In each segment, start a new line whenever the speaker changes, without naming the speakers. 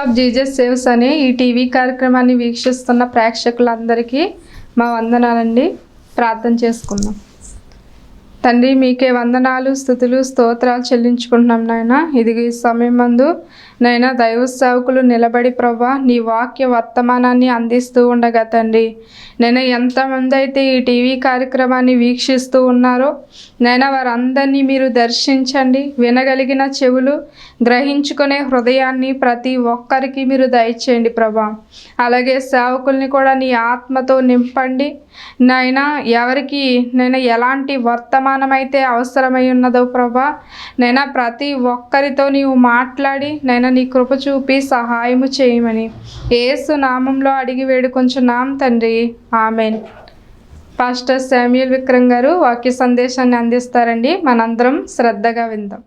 Of Jesus saves అనే ఈ TV కార్యక్రమాన్ని వీక్షిస్తున్న ప్రేక్షకులందరికీ మా వందనాలండి. ప్రార్థన చేసుకుందాం. తండ్రి మీకే వందనాలు స్థుతులు స్తోత్రాలు చెల్లించుకుంటున్నాం నాయన. ఇది ఈ సమయం మందు నైనా దైవ సేవకులు నిలబడి ప్రభా నీ వాక్య వర్తమానాన్ని అందిస్తూ ఉండగా తండ్రి. నేను ఎంతమంది అయితే ఈ టీవీ కార్యక్రమాన్ని వీక్షిస్తూ ఉన్నారో నైనా వారందరినీ మీరు దర్శించండి. వినగలిగిన చెవులు గ్రహించుకునే హృదయాన్ని ప్రతి ఒక్కరికి మీరు దయచేయండి ప్రభా అలాగే సేవకుల్ని కూడా నీ ఆత్మతో నింపండి. నైనా ఎవరికి నేను ఎలాంటి వర్తమానం అయితే అవసరమై ఉన్నదో ప్రభా నైనా ప్రతి ఒక్కరితో నీవు మాట్లాడి నైనా నీ కృప చూపి సహాయము చేయమని. ఏసు నామంలో అడిగి వేడుకొంచున్నాం తండ్రి. ఆమెన్. పాస్టర్ శామ్యుల్ విక్రమ్ గారు వాక్య సందేశాన్ని అందిస్తారండి. మనందరం శ్రద్ధగా విందాం.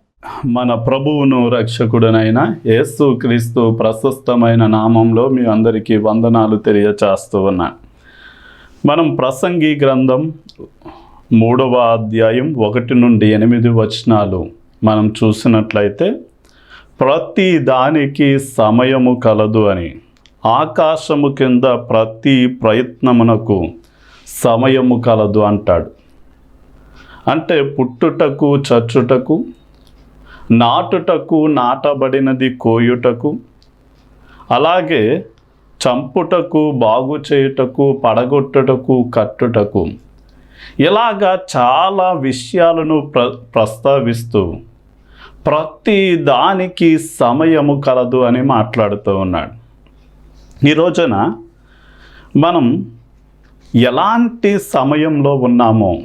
మన ప్రభువును రక్షకుడనైన యేసు క్రీస్తు ప్రశస్తమైన నామంలో మీ అందరికీ వందనాలు తెలియచేస్తూ ఉన్నాను మనం ప్రసంగి గ్రంథం మూడవ అధ్యాయం ఒకటి నుండి ఎనిమిది వచనాలు మనం చూసినట్లయితే ప్రతి దానికి సమయము కలదు అని. ఆకాశము కింద ప్రతి ప్రయత్నమునకు సమయము కలదు అంటాడు. అంటే పుట్టుటకు చచ్చుటకు నాటుటకు నాటబడినది కోయుటకు అలాగే చంపుటకు బాగు చేయుటకు పడగొట్టుటకు కట్టుటకు ఇలాగా చాలా విషయాలను ప్ర ప్రస్తావిస్తూ ప్రతి దానికి సమయము కలదు అని మాట్లాడుతూ ఉన్నాడు. ఈ రోజున మనం ఎలాంటి సమయంలో ఉన్నామో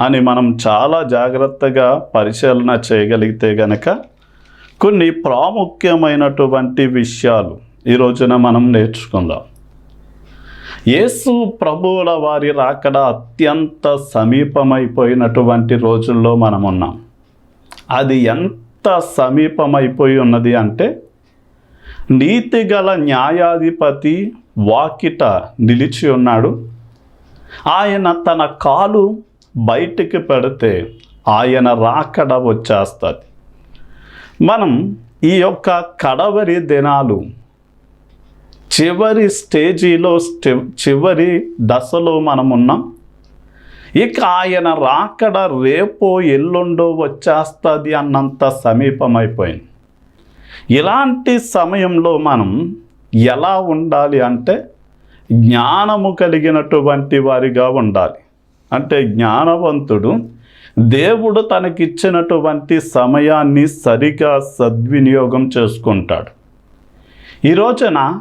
అని మనం చాలా జాగ్రత్తగా పరిశీలన చేయగలిగితే గనక కొన్ని ప్రాముఖ్యమైనటువంటి విషయాలు ఈ రోజున మనం నేర్చుకుందాం. యేసు ప్రభువుల వారి రాకడ అత్యంత సమీపమైపోయినటువంటి రోజుల్లో మనం ఉన్నాం అది ఎంత సమీపమైపోయి ఉన్నది అంటే నీతిగల న్యాయాధిపతి వాకిట నిలిచి ఉన్నాడు. ఆయన తన కాలు బయటికి పెడితే ఆయన రాకడ వచ్చేస్తుంది. మనం ఈ యొక్క కడవరి దినాలు చివరి స్టేజీలో స్టె చివరి దశలో మనం ఉన్నాం. ఇక ఆయన రాకడ రేపో ఎల్లుండో వచ్చేస్తుంది అన్నంత సమీపమైపోయింది. ఇలాంటి సమయంలో మనం ఎలా ఉండాలి అంటే జ్ఞానము కలిగినటువంటి వారిగా ఉండాలి. అంటే జ్ఞానవంతుడు దేవుడు తనకిచ్చినటువంటి సమయాన్ని సరిగా సద్వినియోగం చేసుకుంటాడు. ఈ రోజున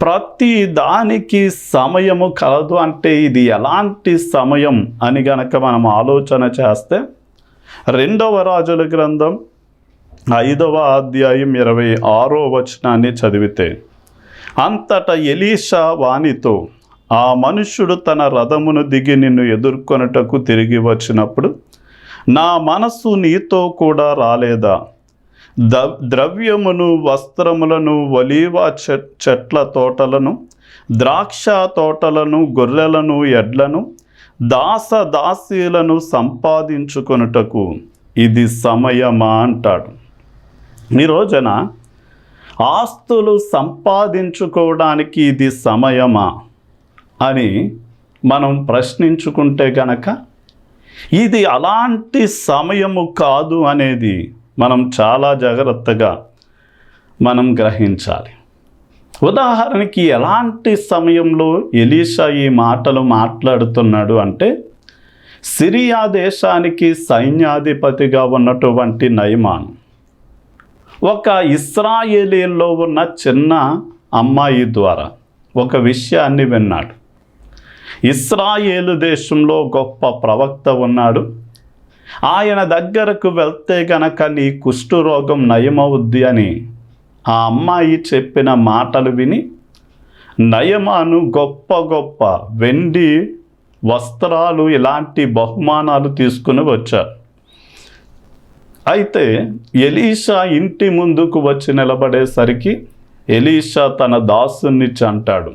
ప్రతి దానికి సమయము కలదు అంటే ఇది ఎలాంటి సమయం అని గనక మనం ఆలోచన చేస్తే రెండవ రాజుల గ్రంథం ఐదవ అధ్యాయం ఇరవై ఆరో వచనాన్ని చదివితే అంతట ఎలీషా వానితో ఆ మనుష్యుడు తన రథమును దిగి నిన్ను ఎదుర్కొనుటకు తిరిగి వచ్చినప్పుడు నా మనస్సు నీతో కూడా రాలేదా? ద ద్రవ్యమును వస్త్రములను ఒలీవ చెట్ల తోటలను ద్రాక్ష తోటలను గొర్రెలను ఎడ్లను దాస దాసీలను సంపాదించుకొనుటకు ఇది సమయమా అంటాడు. ఈ రోజున ఆస్తులు సంపాదించుకోవడానికి ఇది సమయమా అని మనం ప్రశ్నించుకుంటే గనక ఇది అలాంటి సమయము కాదు అనేది మనం చాలా జాగ్రత్తగా మనం గ్రహించాలి. ఉదాహరణకి ఎలాంటి సమయంలో ఎలీషా ఈ మాటలు మాట్లాడుతున్నాడు అంటే సిరియా దేశానికి సైన్యాధిపతిగా ఉన్నటువంటి నయమాన్. ఒక ఇస్రాయేలీల్లో ఉన్న చిన్న అమ్మాయి ద్వారా ఒక విషయాన్ని విన్నాడు. ఇస్రాయేలు దేశంలో గొప్ప ప్రవక్త ఉన్నాడు. ఆయన దగ్గరకు వెళ్తే గనక నీ కుష్ఠరోగం నయమవుద్ది అని ఆ అమ్మాయి చెప్పిన మాటలు విని నయమాను గొప్ప గొప్ప వెండి వస్త్రాలు ఇలాంటి బహుమానాలు తీసుకుని వచ్చారు. అయితే ఎలీషా ఇంటి ముందుకు వచ్చి నిలబడేసరికి ఎలీషా తన దాసుని చంటాడు.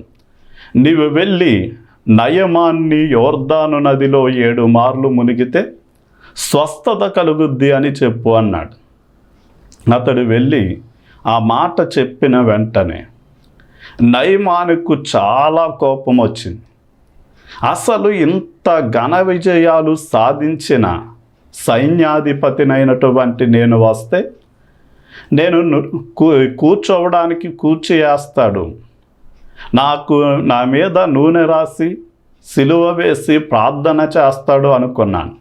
నీవు వెళ్ళి నయమాన్ని యోర్దాను నదిలో ఏడు మార్లు మునిగితే స్వస్థత కలుగుద్ది అని చెప్పు అన్నాడు. అతడు వెళ్ళి ఆ మాట చెప్పిన వెంటనే నయమానుకు చాలా కోపం వచ్చింది. అసలు ఇంత ఘన విజయాలు సాధించిన సైన్యాధిపతినైనటువంటి నేను వస్తే నేను కూర్చోవడానికి కూర్చేస్తాడు. నాకు నా మీద నూనె రాసి సిలువ వేసి ప్రార్థన చేస్తాడు అనుకున్నాను.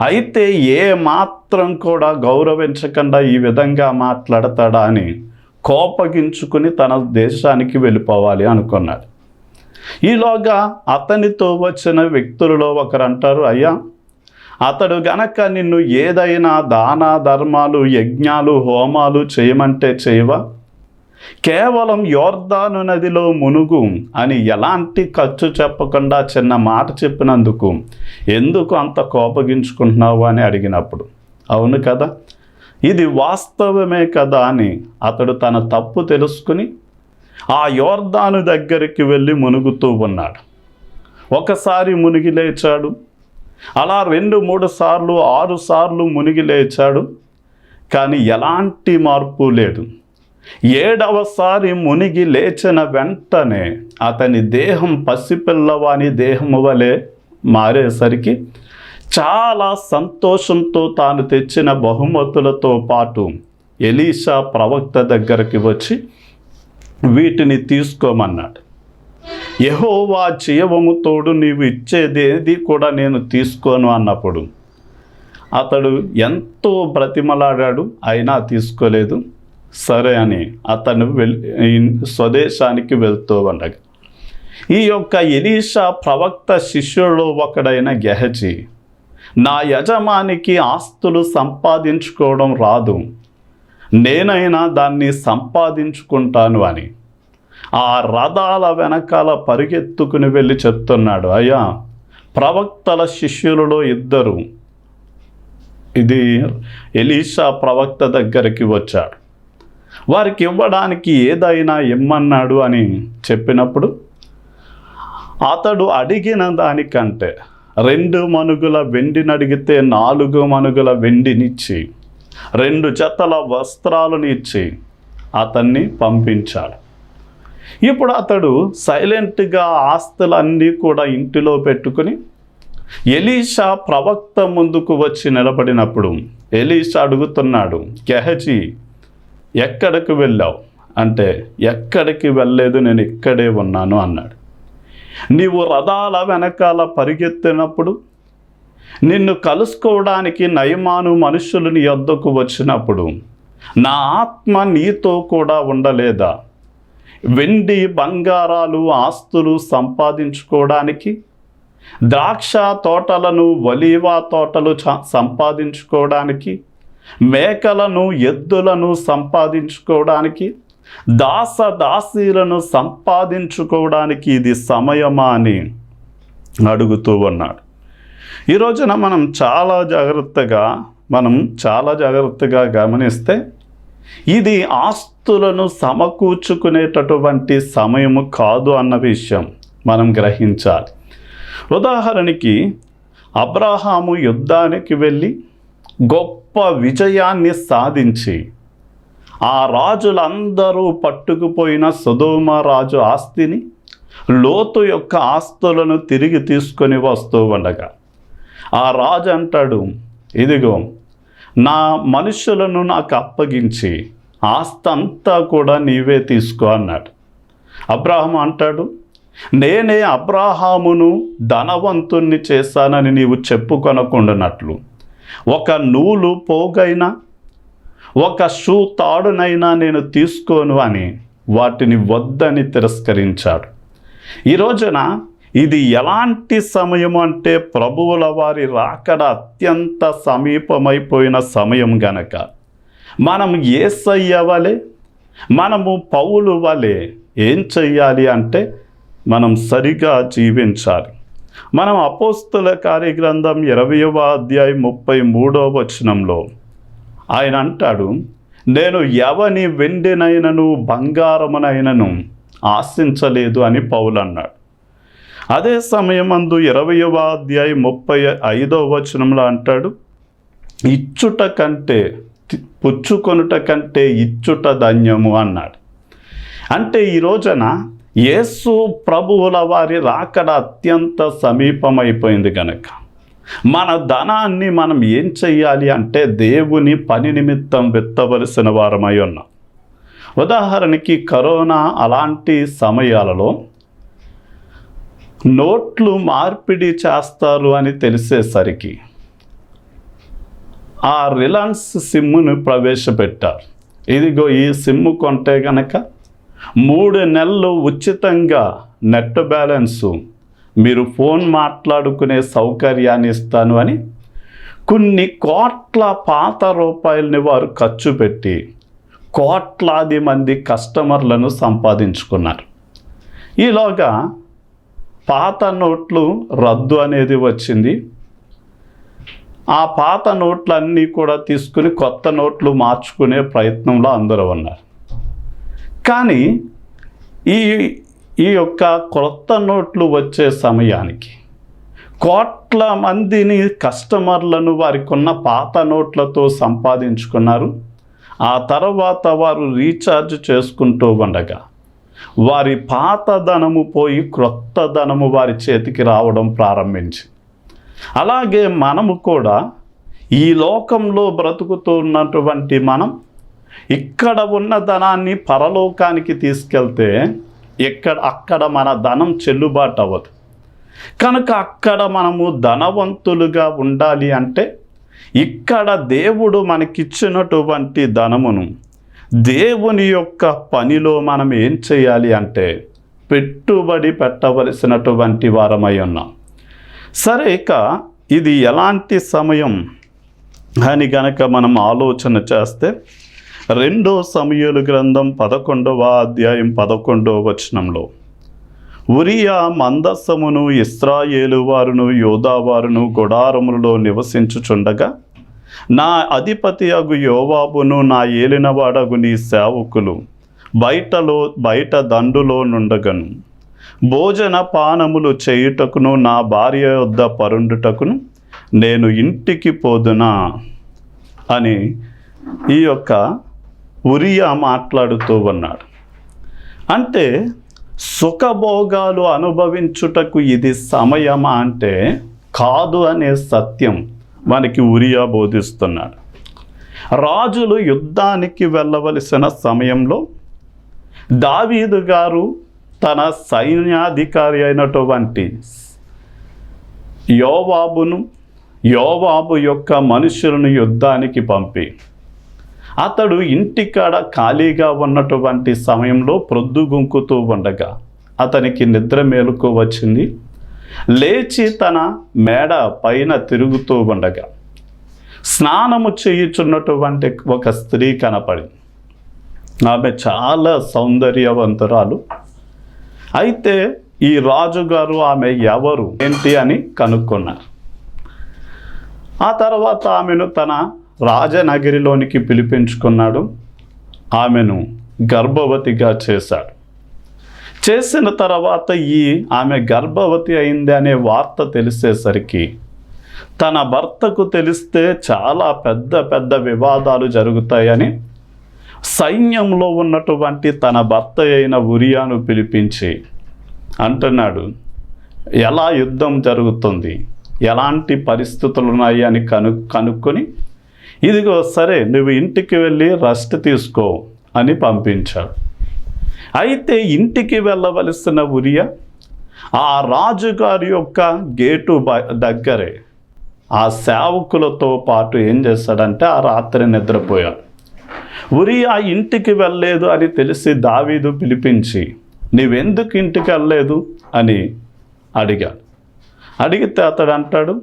అయితే ఏ మాత్రం కూడా గౌరవించకుండా ఈ విధంగా మాట్లాడతాడా అని కోపగించుకుని తన దేశానికి వెళ్ళిపోవాలి అనుకున్నాడు. ఈలోగా అతనితో వచ్చిన వ్యక్తులలో ఒకరు అంటారు అయ్యా అతడు గనక నిన్ను ఏదైనా దాన ధర్మాలు యజ్ఞాలు హోమాలు చేయమంటే చేయవా? కేవలం యోర్దాను నదిలో మునుగు అని ఎలాంటి ఖర్చు చెప్పకుండా చిన్న మాట చెప్పినందుకు ఎందుకు అంత కోపగించుకుంటున్నావు అని అడిగినప్పుడు అవును కదా ఇది వాస్తవమే కదా అని అతడు తన తప్పు తెలుసుకుని ఆ యోర్దాను దగ్గరికి వెళ్ళి మునుగుతూ ఉన్నాడు. ఒకసారి మునిగి లేచాడు. అలా రెండు మూడు సార్లు ఆరు సార్లు మునిగి లేచాడు. కానీ ఎలాంటి మార్పు లేదు. ఏడవసారి మునిగి లేచిన వెంటనే అతని దేహం పసిపిల్లవాని దేహము వలె మారేసరికి చాలా సంతోషంతో తాను తెచ్చిన బహుమతులతో పాటు ఎలీషా ప్రవక్త దగ్గరికి వచ్చి వీటిని తీసుకోమన్నాడు. యహోవా జీవము తోడు నీవు ఇచ్చేదేది కూడా నేను తీసుకోను అన్నప్పుడు అతడు ఎంతో బ్రతిమలాడాడు అయినా తీసుకోలేదు. సరే అని అతను వెల్ స్వదేశానికి వెళ్తూ ఉండగా ఈ యొక్క ఎలీషా ప్రవక్త శిష్యుల్లో ఒకడైన గెహజీ నా యజమానికి ఆస్తులు సంపాదించుకోవడం రాదు నేనైనా దాన్ని సంపాదించుకుంటాను అని ఆ రథాల వెనకాల పరిగెత్తుకుని వెళ్ళి చెప్తున్నాడు అయ్యా ప్రవక్తల శిష్యులలో ఇద్దరు. ఇది ఎలీషా ప్రవక్త దగ్గరికి వచ్చాడు. వారికి ఇవ్వడానికి ఏదైనా ఇమ్మన్నాడు అని చెప్పినప్పుడు అతడు అడిగిన దానికంటే రెండు మనుగుల వెండిని అడిగితే నాలుగు మనుగుల వెండినిచ్చి రెండు జతల వస్త్రాలను ఇచ్చి అతన్ని పంపించాడు. ఇప్పుడు అతడు సైలెంట్గా ఆస్తులన్నీ కూడా ఇంటిలో పెట్టుకుని ఎలీషా ప్రవక్త ముందుకు వచ్చి నిలబడినప్పుడు ఎలీషా అడుగుతున్నాడు గెహజీ ఎక్కడికి వెళ్ళావు? అంటే ఎక్కడికి వెళ్ళలేదు నేను ఇక్కడే ఉన్నాను అన్నాడు. నీవు రథాల వెనకాల పరిగెత్తినప్పుడు నిన్ను కలుసుకోవడానికి నయమాను మనుషులు నీ వద్దకు వచ్చినప్పుడు నా ఆత్మ నీతో కూడా ఉండలేదా? వెండి బంగారాలు ఆస్తులు సంపాదించుకోవడానికి ద్రాక్ష తోటలను ఒలీవా తోటలు చ- సంపాదించుకోవడానికి మేకలను ఎద్దులను సంపాదించుకోవడానికి దాస దాసీలను సంపాదించుకోవడానికి ఇది సమయమా అని అడుగుతూ ఉన్నాడు. ఈ రోజున మనం చాలా జాగ్రత్తగా మనం చాలా జాగ్రత్తగా గమనిస్తే ఇది ఆస్తులను సమకూర్చుకునేటటువంటి సమయము కాదు అన్న విషయం మనం గ్రహించాలి. ఉదాహరణకి అబ్రహాము యుద్ధానికి వెళ్ళి గొప్ప గొప్ప విజయాన్ని సాధించి ఆ రాజులందరూ పట్టుకుపోయిన సుధోమ రాజు ఆస్తిని లోతు యొక్క ఆస్తులను తిరిగి తీసుకొని వస్తూ ఉండగా ఆ రాజు అంటాడు ఇదిగో నా మనుషులను నాకు అప్పగించి ఆస్తి అంతా కూడా నీవే తీసుకో అన్నాడు. అబ్రాహం అంటాడు నేనే అబ్రాహామును ధనవంతుణ్ణి చేశానని నీవు చెప్పుకొనకుండానట్లు. ఒక నూలు పోగైనా ఒక షూ తాడునైనా నేను తీసుకోను అని వాటిని వద్దని తిరస్కరించాడు. ఈ రోజున ఇది ఎలాంటి సమయం అంటే ప్రభువుల వారి రాకడ అత్యంత సమీపమైపోయిన సమయం గనక. మనం ఏసయ్య వలె మనము పౌలు వలె ఏం చెయ్యాలి అంటే మనం సరిగా జీవించాలి. మనం అపోస్తుల కార్యగ్రంథం ఇరవయవ అధ్యాయం ముప్పై మూడవ వచనంలో ఆయన అంటాడు నేను ఎవని వెండినైనను బంగారమునైనను ఆశించలేదు అని పౌలు అన్నాడు. అదే సమయమందు ఇరవయవ అధ్యాయం ముప్పై ఐదవ వచనంలో అంటాడు ఇచ్చుట కంటే పుచ్చుకొనుట కంటే ఇచ్చుట ధన్యము అన్నాడు. అంటే ఈ రోజున యేసు ప్రభువుల వారి రాకడ అత్యంత సమీపమైపోయింది కనుక మన ధనాన్ని మనం ఏం చెయ్యాలి అంటే దేవుని పని నిమిత్తం విత్తవలసిన వారమై ఉన్నాం. ఉదాహరణకి కరోనా అలాంటి సమయాలలో నోట్లు మార్పిడి చేస్తారు అని తెలిసేసరికి ఆ రిలయన్స్ సిమ్మును ప్రవేశపెట్టారు. ఇదిగో ఈ సిమ్ము కొంటే కనుక మూడు నెలలు ఉచితంగా నెట్ బ్యాలెన్సు. మీరు ఫోన్ మాట్లాడుకునే సౌకర్యాన్ని ఇస్తాను అని కొన్ని కోట్ల పాత రూపాయలని వారు ఖర్చు పెట్టి కోట్లాది మంది కస్టమర్లను సంపాదించుకున్నారు. ఈలోగా పాత నోట్లు రద్దు అనేది వచ్చింది. ఆ పాత నోట్లన్నీ కూడా తీసుకుని కొత్త నోట్లు మార్చుకునే ప్రయత్నంలో అందరూ ఉన్నారు. కానీ ఈ ఈ యొక్క కొత్త నోట్లు వచ్చే సమయానికి కోట్ల మందిని కస్టమర్లను వారికి ఉన్న పాత నోట్లతో సంపాదించుకున్నారు. ఆ తర్వాత వారు రీఛార్జ్ చేసుకుంటూ ఉండగా వారి పాత ధనము పోయి క్రొత్త ధనము వారి చేతికి రావడం ప్రారంభించింది. అలాగే మనము కూడా ఈ లోకంలో బ్రతుకుతూ ఉన్నటువంటి మనం ఇక్కడ ఉన్న ధనాన్ని పరలోకానికి తీసుకెళ్తే ఇక్కడ అక్కడ మన ధనం చెల్లుబాటు అవ్వదు. కనుక అక్కడ మనము ధనవంతులుగా ఉండాలి అంటే ఇక్కడ దేవుడు మనకిచ్చినటువంటి ధనమును దేవుని యొక్క పనిలో మనం ఏం చేయాలి అంటే పెట్టుబడి పెట్టవలసినటువంటి వారమై ఉన్నాం. సరే ఇక ఇది ఎలాంటి సమయం అని గనక మనం ఆలోచన చేస్తే రెండో సమయలు గ్రంథం పదకొండవ అధ్యాయం పదకొండవ వచనంలో ఉరియా మందస్సమును ఇస్రాయేలు వారును యోధావారును గుడారములలో నివసించుచుండగా నా అధిపతి అగు యోవాబును నా ఏలినవాడగు నీ సేవకులు బయటలో బయట దండులో నుండగను. భోజన పానములు చేయుటకును నా భార్య యొద్ద పరుండుటకును నేను ఇంటికి పోదునా? అని ఈ యొక్క ఉరియా మాట్లాడుతూ ఉన్నాడు. అంటే సుఖభోగాలు అనుభవించుటకు ఇది సమయమా అంటే కాదు అనే సత్యం మనకి ఉరియా బోధిస్తున్నాడు. రాజులు యుద్ధానికి వెళ్ళవలసిన సమయంలో దావీదు గారు తన సైన్యాధికారి అయినటువంటి యోవాబును యోవాబు యొక్క మనుషులను యుద్ధానికి పంపి అతడు ఇంటికాడ ఖాళీగా ఉన్నటువంటి సమయంలో ప్రొద్దుగుంకుతూ ఉండగా అతనికి నిద్ర మేలుకు వచ్చింది లేచి తన మేడ పైన తిరుగుతూ ఉండగా స్నానము చేయుచున్నటువంటి ఒక స్త్రీ కనపడింది. ఆమె చాలా సౌందర్యవంతురాలు. అయితే ఈ రాజుగారు ఆమె ఎవరు ఏంటి అని కనుక్కున్నారు. ఆ తర్వాత ఆమెను తన రాజనగరిలోనికి పిలిపించుకున్నాడు. ఆమెను గర్భవతిగా చేశాడు. చేసిన తర్వాత ఈ ఆమె గర్భవతి అయింది అనే వార్త తెలిసేసరికి తన భర్తకు తెలిస్తే చాలా పెద్ద పెద్ద వివాదాలు జరుగుతాయని సైన్యంలో ఉన్నటువంటి తన భర్త అయిన ఉరియాను పిలిపించి అంటున్నాడు ఎలా యుద్ధం జరుగుతుంది? ఎలాంటి పరిస్థితులు ఉన్నాయి అని కను కనుక్కొని ఇదిగో సరే నువ్వు ఇంటికి వెళ్ళి రెస్ట్ తీసుకో అని పంపించాడు. అయితే ఇంటికి వెళ్ళవలసిన ఉరియా? ఆ రాజుగారి యొక్క గేటు బ- దగ్గరే. ఆ సేవకులతో పాటు ఏం చేశాడంటే ఆ రాత్రి నిద్రపోయాడు. ఉరియా ఇంటికి వెళ్ళలేదు అని తెలిసి దావీదు పిలిపించి నీవెందుకు ఇంటికి వెళ్ళలేదు? అని అడిగాడు. అడిగితే అతడు అంటాడు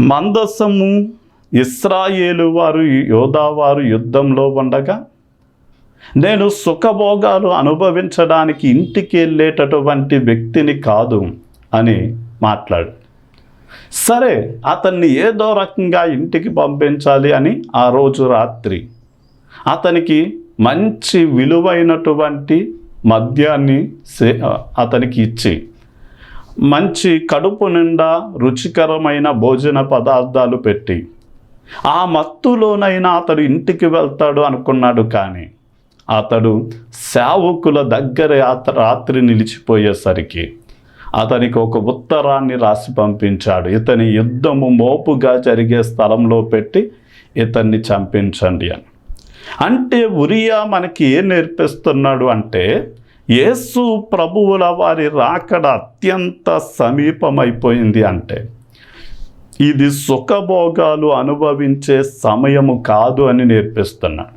మందసము ఇస్రాయేలు వారు యోధావారు యుద్ధంలో ఉండగా నేను సుఖభోగాలు అనుభవించడానికి ఇంటికి వెళ్ళేటటువంటి వ్యక్తిని కాదు అని మాట్లాడు. సరే అతన్ని ఏదో రకంగా ఇంటికి పంపించాలి అని ఆ రోజు రాత్రి అతనికి మంచి విలువైనటువంటి మద్యాన్ని సే- అతనికి ఇచ్చి మంచి కడుపు నిండా రుచికరమైన భోజన పదార్థాలు పెట్టి ఆ మత్తులోనైనా అతడు ఇంటికి వెళ్తాడు అనుకున్నాడు కానీ అతడు సేవకుల దగ్గర రాత్రి నిలిచిపోయేసరికి అతనికి ఒక ఉత్తరాన్ని రాసి పంపించాడు. ఇతని యుద్ధము మోపుగా జరిగే స్థలంలో పెట్టి ఇతన్ని చంపించండి అని. అంటే ఉరియా మనకి ఏం నేర్పిస్తున్నాడు అంటే యేసు ప్రభువుల వారి రాకడ అత్యంత సమీపమైపోయింది అంటే ఇది సుఖభోగాలు అనుభవించే సమయము కాదు అని నేర్పిస్తున్నాడు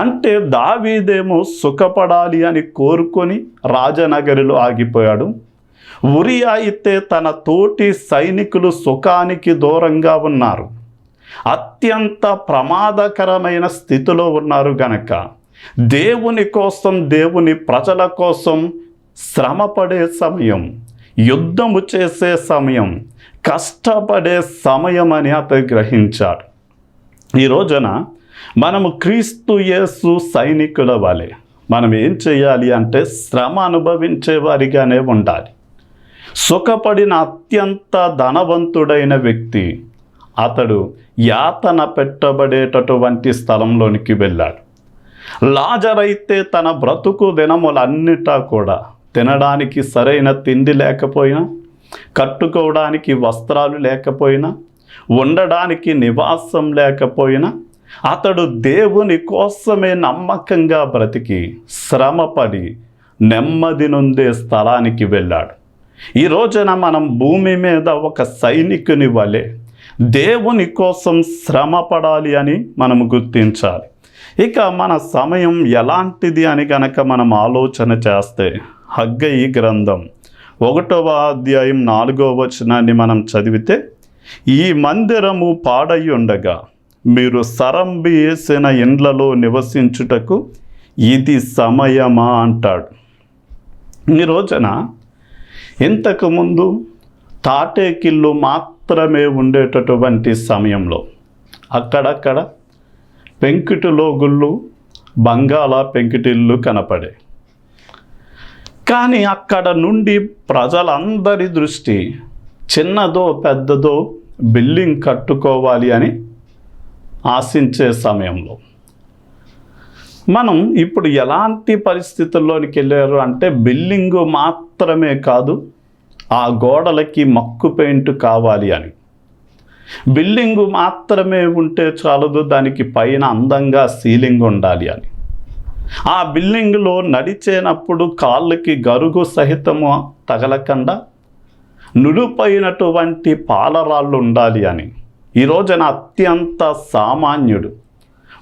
అంటే దావీదేమో సుఖపడాలి అని కోరుకొని రాజనగరిలో ఆగిపోయాడు. ఉరియా అయితే తన తోటి సైనికులు సుఖానికి దూరంగా ఉన్నారు. అత్యంత ప్రమాదకరమైన స్థితిలో ఉన్నారు గనక. దేవుని కోసం దేవుని ప్రజల కోసం శ్రమపడే సమయం యుద్ధము చేసే సమయం కష్టపడే సమయం అని అతను గ్రహించాడు. ఈ రోజున మనము క్రీస్తు యేసు సైనికుల వలె మనం ఏం చేయాలి అంటే శ్రమ అనుభవించే వారిగానే ఉండాలి. సుఖపడిన అత్యంత ధనవంతుడైన వ్యక్తి అతడు యాతన పెట్టబడేటటువంటి స్థలంలోనికి వెళ్ళాడు. లాజరైతే తన బ్రతుకు దినములన్నిటా కూడా తినడానికి సరైన తిండి లేకపోయినా కట్టుకోవడానికి వస్త్రాలు లేకపోయినా ఉండడానికి నివాసం లేకపోయినా అతడు దేవుని కోసమే నమ్మకంగా బ్రతికి శ్రమపడి నెమ్మది నుండే స్థలానికి వెళ్ళాడు. ఈ రోజున మనం భూమి మీద ఒక సైనికుని వలె దేవుని కోసం శ్రమ పడాలి అని మనం గుర్తించాలి. ఇక మన సమయం ఎలాంటిది అని కనుక మనం ఆలోచన చేస్తే హగ్గయి గ్రంథం ఒకటవ అధ్యాయం నాలుగవ వచనాన్ని మనం చదివితే ఈ మందిరము పాడై ఉండగా మీరు సరంబి వేసిన ఇండ్లలో నివసించుటకు ఇది సమయమా అంటాడు. ఈ రోజున ఇంతకుముందు తాటేకిల్లు మాత్రమే ఉండేటటువంటి సమయంలో అక్కడక్కడ పెంకుటిలోగుళ్ళు బంగాళ పెంకుటిల్లు కనపడే. కానీ అక్కడ నుండి ప్రజలందరి దృష్టి చిన్నదో పెద్దదో బిల్డింగ్ కట్టుకోవాలి అని ఆశించే సమయంలో. మనం ఇప్పుడు ఎలాంటి పరిస్థితుల్లోనికి వెళ్ళారు అంటే బిల్డింగు మాత్రమే కాదు ఆ గోడలకి మక్కు పెయింట్ కావాలి అని. బిల్డింగ్ మాత్రమే ఉంటే చాలదు దానికి పైన అందంగా సీలింగ్ ఉండాలి అని. ఆ బిల్డింగ్లో నడిచేనప్పుడు కాళ్ళకి గరుగు సహితము తగలకుండా నులుపైనటువంటి పాలరాళ్ళు ఉండాలి అని. ఈ రోజున అత్యంత సామాన్యుడు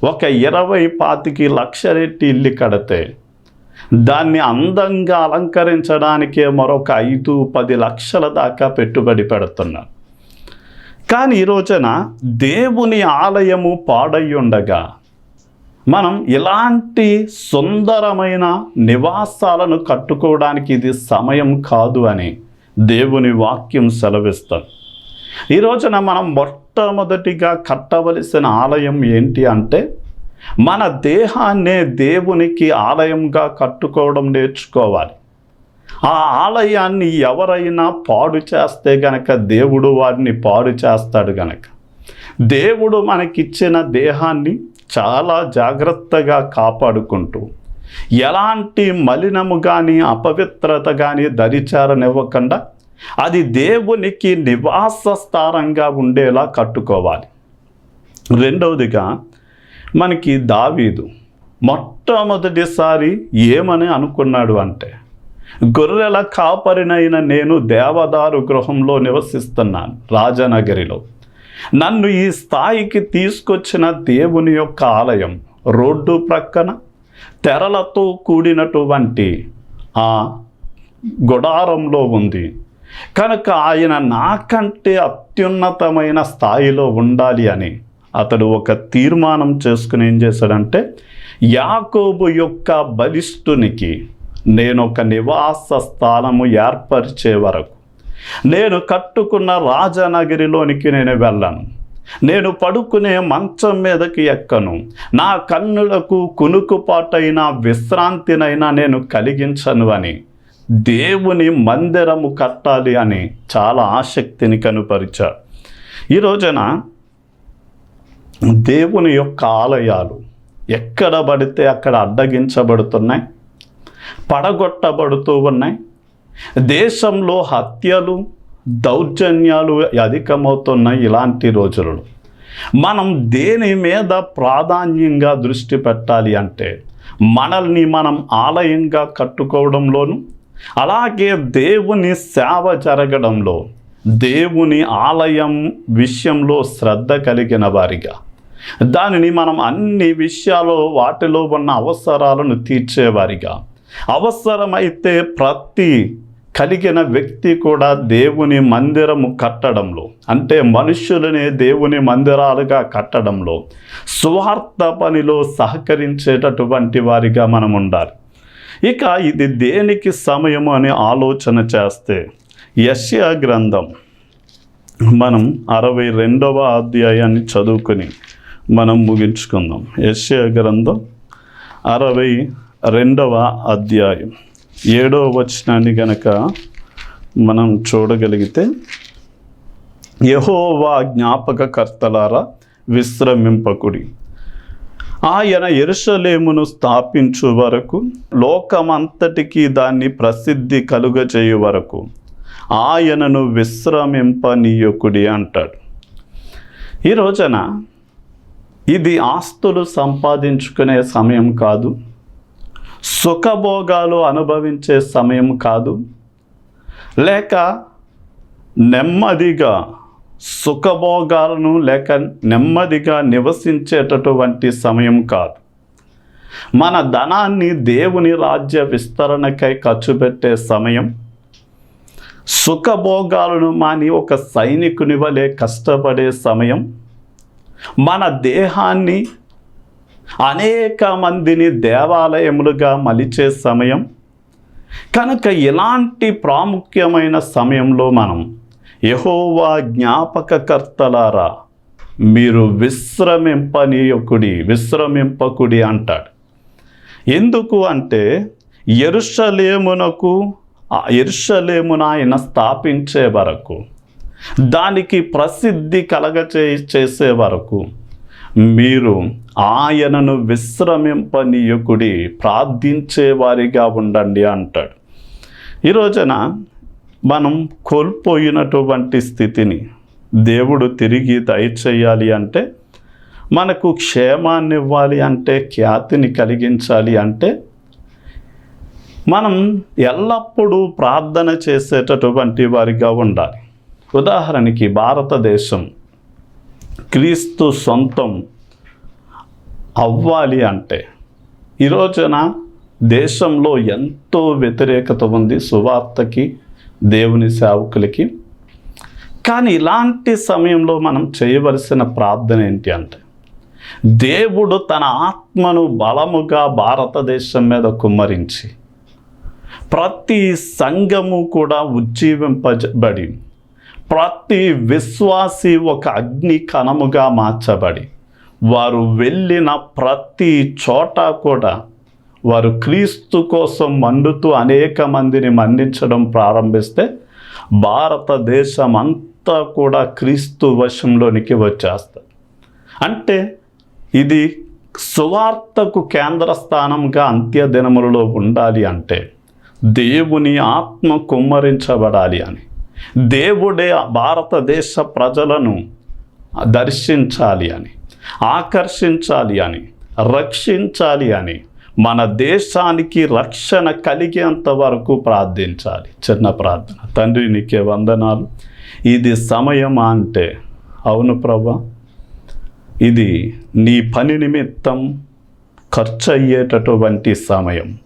ఒక ఇరవై పాతికి లక్ష రెట్టి ఇల్లు కడితే దాన్ని అందంగా అలంకరించడానికే మరొక ఐదు పది లక్షల దాకా పెట్టుబడి పెడుతున్నాను కానీ ఈ రోజున దేవుని ఆలయము పాడై ఉండగా మనం ఇలాంటి సుందరమైన నివాసాలను కట్టుకోవడానికి ఇది సమయం కాదు అని దేవుని వాక్యం సెలవిస్తుంది. ఈ రోజున మనం మొట్టమొదటిగా కట్టవలసిన ఆలయం ఏంటి అంటే మన దేహాన్నే దేవునికి ఆలయంగా కట్టుకోవడం నేర్చుకోవాలి. ఆ ఆలయాన్ని ఎవరైనా పాడు చేస్తే గనక దేవుడు వారిని పాడు చేస్తాడు గనక. దేవుడు మనకిచ్చిన దేహాన్ని చాలా జాగ్రత్తగా కాపాడుకుంటూ ఎలాంటి మలినము కానీ అపవిత్రత కానీ దరిచారనివ్వకుండా అది దేవునికి నివాస స్థానంగా ఉండేలా కట్టుకోవాలి. రెండవదిగా మనకి దావీదు మొట్టమొదటిసారి ఏమని అనుకున్నాడు అంటే గొర్రెల కాపరినైన నేను దేవదారు గృహంలో నివసిస్తున్నాను రాజనగరిలో. నన్ను ఈ స్థాయికి తీసుకొచ్చిన దేవుని యొక్క ఆలయం రోడ్డు ప్రక్కన తెరలతో కూడినటువంటి ఆ గుడారంలో ఉంది. కనుక ఆయన నాకంటే అత్యున్నతమైన స్థాయిలో ఉండాలి అని అతడు ఒక తీర్మానం చేసుకుని ఏం చేశాడంటే యాకోబు యొక్క బలిష్ఠునికి నేను ఒక నివాస స్థానము ఏర్పరిచే వరకు. నేను కట్టుకున్న రాజనగిరిలోనికి నేను వెళ్ళను. నేను పడుకునే మంచం మీదకి ఎక్కను. నా కన్నులకు కునుకుపాటైన విశ్రాంతినైనా నేను కలిగించను అని. దేవుని మందిరము కట్టాలి అని చాలా ఆసక్తిని కనుపరిచాడు. ఈ రోజున దేవుని యొక్క ఆలయాలు ఎక్కడ పడితే అక్కడ అడ్డగించబడుతున్నాయి? పడగొట్టబడుతూ ఉన్నాయి. దేశంలో హత్యలు దౌర్జన్యాలు అధికమవుతున్నాయి ఇలాంటి రోజులలో. మనం దేని మీద ప్రాధాన్యంగా దృష్టి పెట్టాలి అంటే మనల్ని మనం ఆలయంగా కట్టుకోవడంలోను అలాగే దేవుని సేవ జరగడంలో దేవుని ఆలయం విషయంలో శ్రద్ధ కలిగిన వారిగా. దానిని మనం అన్ని విషయాలు వాటిలో ఉన్న అవసరాలను తీర్చేవారిగా. అవసరమైతే ప్రతి కలిగిన వ్యక్తి కూడా దేవుని మందిరము కట్టడంలో అంటే మనుషులని దేవుని మందిరాలుగా కట్టడంలో స్వార్థ పనిలో సహకరించేటటువంటి వారిగా మనం ఉండాలి. ఇక ఇది దేనికి సమయము అని ఆలోచన చేస్తే యశ్యా గ్రంథం మనం అరవై రెండవ అధ్యాయాన్ని చదువుకొని మనం ముగించుకుందాం. యశ్యా గ్రంథం అరవై రెండవ అధ్యాయం. ఏడవ వచనాన్ని గనక మనం చూడగలిగితే యహోవా జ్ఞాపకకర్తలారా విశ్రమింపకుడి. ఆయన ఎరుషలేమును స్థాపించు వరకు లోకమంతటికి దాన్ని ప్రసిద్ధి కలుగజేయు వరకు ఆయనను విశ్రమింపనీయకుడి అంటాడు. ఈ రోజున ఇది ఆస్తులు సంపాదించుకునే సమయం కాదు. సుఖభోగాలు అనుభవించే సమయం కాదు. లేక నెమ్మదిగా సుఖభోగాలను లేక నెమ్మదిగా నివసించేటటువంటి సమయం కాదు. మన ధనాన్ని దేవుని రాజ్య విస్తరణకై ఖర్చు పెట్టే సమయం. సుఖభోగాలను మాని ఒక సైనికుని వలె కష్టపడే సమయం. మన దేహాన్ని అనేక మందిని దేవాలయములుగా మలిచే సమయం. కనుక ఇలాంటి ప్రాముఖ్యమైన సమయంలో మనం యహోవా జ్ఞాపకకర్తలారా మీరు విశ్రమింపనీయకుడి విశ్రమింపకుడి అంటాడు. ఎందుకు అంటే ఎరుషలేమునకు ఆ ఎరుషలేమున ఆయన స్థాపించే వరకు దానికి ప్రసిద్ధి కలగచే చేసే వరకు మీరు ఆయనను విశ్రమింపనీయకుడి ప్రార్థించేవారిగా ఉండండి అంటాడు. ఈ రోజున మనం కోల్పోయినటువంటి స్థితిని దేవుడు తిరిగి దయచేయాలి అంటే మనకు క్షేమాన్ని ఇవ్వాలి అంటే ఖ్యాతిని కలిగించాలి అంటే మనం ఎల్లప్పుడూ ప్రార్థన చేసేటటువంటి వారిగా ఉండాలి. ఉదాహరణకి భారతదేశం క్రీస్తు సొంతం అవ్వాలి అంటే ఈ రోజున దేశంలో ఎంతో వ్యతిరేకత ఉంది సువార్తకి దేవుని సేవకులకి. కానీ ఇలాంటి సమయంలో మనం చేయవలసిన ప్రార్థన ఏంటి అంటే దేవుడు తన ఆత్మను బలముగా భారతదేశం మీద కుమ్మరించి ప్రతి సంఘము కూడా ఉజ్జీవింపబడి ప్రతి విశ్వాసి ఒక అగ్ని కణముగా మార్చబడి వారు వెళ్ళిన ప్రతి చోట కూడా వారు క్రీస్తు కోసం మండుతూ అనేక మందిని మండించడం ప్రారంభిస్తే భారతదేశం అంతా కూడా క్రీస్తు వశంలోనికి వచ్చేస్తుంది అంటే ఇది సువార్తకు కేంద్ర స్థానంగా అంత్య దినములలో ఉండాలి అంటే దేవుని ఆత్మ కుమ్మరించబడాలి అని. దేవుడే భారతదేశ ప్రజలను దర్శించాలి అని ఆకర్షించాలి అని రక్షించాలి అని మన దేశానికి రక్షణ కలిగేంత వరకు ప్రార్థించాలి. చిన్న ప్రార్థన. తండ్రి నీకే వందనాలు. ఇది సమయమా అంటే అవును ప్రభా ఇది నీ పని నిమిత్తం ఖర్చు అయ్యేటటువంటి సమయం.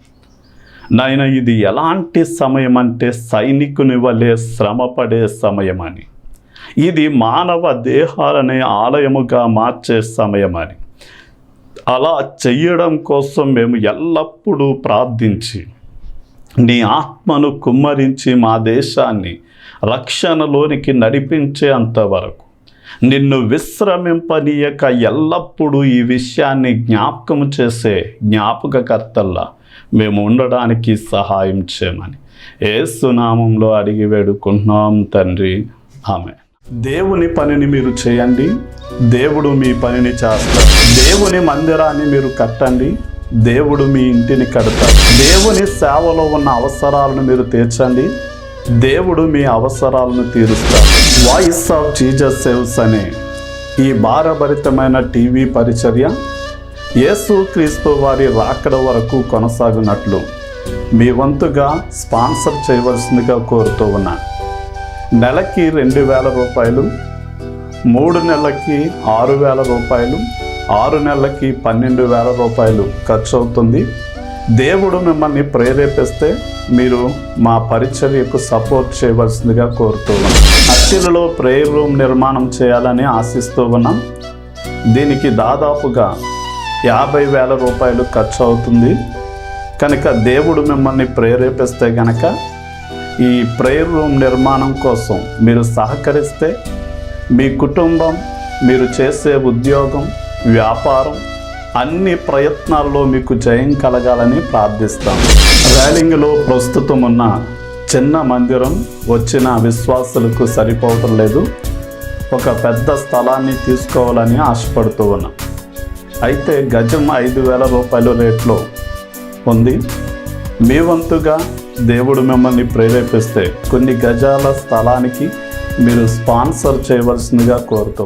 నాయన ఇది ఎలాంటి సమయం అంటే సైనికుని వలె శ్రమపడే సమయం అని ఇది మానవ దేహాలనే ఆలయముగా మార్చే సమయం అని అలా చెయ్యడం కోసం మేము ఎల్లప్పుడూ ప్రార్థించి నీ ఆత్మను కుమ్మరించి మా దేశాన్ని రక్షణలోనికి నడిపించే అంతవరకు నిన్ను విశ్రమింపనీయక ఎల్లప్పుడూ ఈ విషయాన్ని జ్ఞాపకం చేసే జ్ఞాపకకర్తల్లా మేము ఉండడానికి సహాయం చేయమని. ఏసునామంలో అడిగి వేడుకుంటున్నాం తండ్రి. ఆమె దేవుని పనిని మీరు చేయండి. దేవుడు మీ పనిని చేస్తారు దేవుని మందిరాన్ని మీరు కట్టండి. దేవుడు మీ ఇంటిని కడతాడు. దేవుని సేవలో ఉన్న అవసరాలను మీరు తీర్చండి. దేవుడు మీ అవసరాలను తీరుస్తాడు. వాయిస్ ఆఫ్ జీజస్ సేవ్స్ అనే ఈ భారభరితమైన టీవీ పరిచర్య యేసు క్రీస్తు వారి రాకడ వరకు కొనసాగినట్లు మీ వంతుగా స్పాన్సర్ చేయవలసిందిగా కోరుతూ ఉన్నా. నెలకి రెండు వేల రూపాయలు మూడు నెలలకి ఆరు వేల రూపాయలు ఆరు నెలలకి పన్నెండు వేల రూపాయలు ఖర్చు అవుతుంది దేవుడు మిమ్మల్ని ప్రేరేపిస్తే మీరు మా పరిచర్యకు సపోర్ట్ చేయవలసిందిగా కోరుతూ ఉన్నాం. అత్తిలలో ప్రేయర్ రూమ్ నిర్మాణం చేయాలని ఆశిస్తూ ఉన్నాం. దీనికి దాదాపుగా యాభై వేల రూపాయలు ఖర్చు అవుతుంది కనుక దేవుడు మిమ్మల్ని ప్రేరేపిస్తే కనుక ఈ ప్రేయర్ రూమ్ నిర్మాణం కోసం మీరు సహకరిస్తే మీ కుటుంబం మీరు చేసే ఉద్యోగం వ్యాపారం అన్ని ప్రయత్నాల్లో మీకు జయం కలగాలని ప్రార్థిస్తాం. ర్యాలింగ్లో ప్రస్తుతం ఉన్న చిన్న మందిరం వచ్చిన విశ్వాసులకు సరిపోవటం లేదు. ఒక పెద్ద స్థలాన్ని తీసుకోవాలని ఆశపడుతూ ఉన్నాం. అయితే గజం ఐదు వేల రూపాయల రేట్లో ఉంది. మీ వంతుగా దేవుడు మిమ్మల్ని ప్రేరేపిస్తే కొన్ని గజాల స్థలానికి మీరు స్పాన్సర్ చేయవలసిందిగా కోరుతూ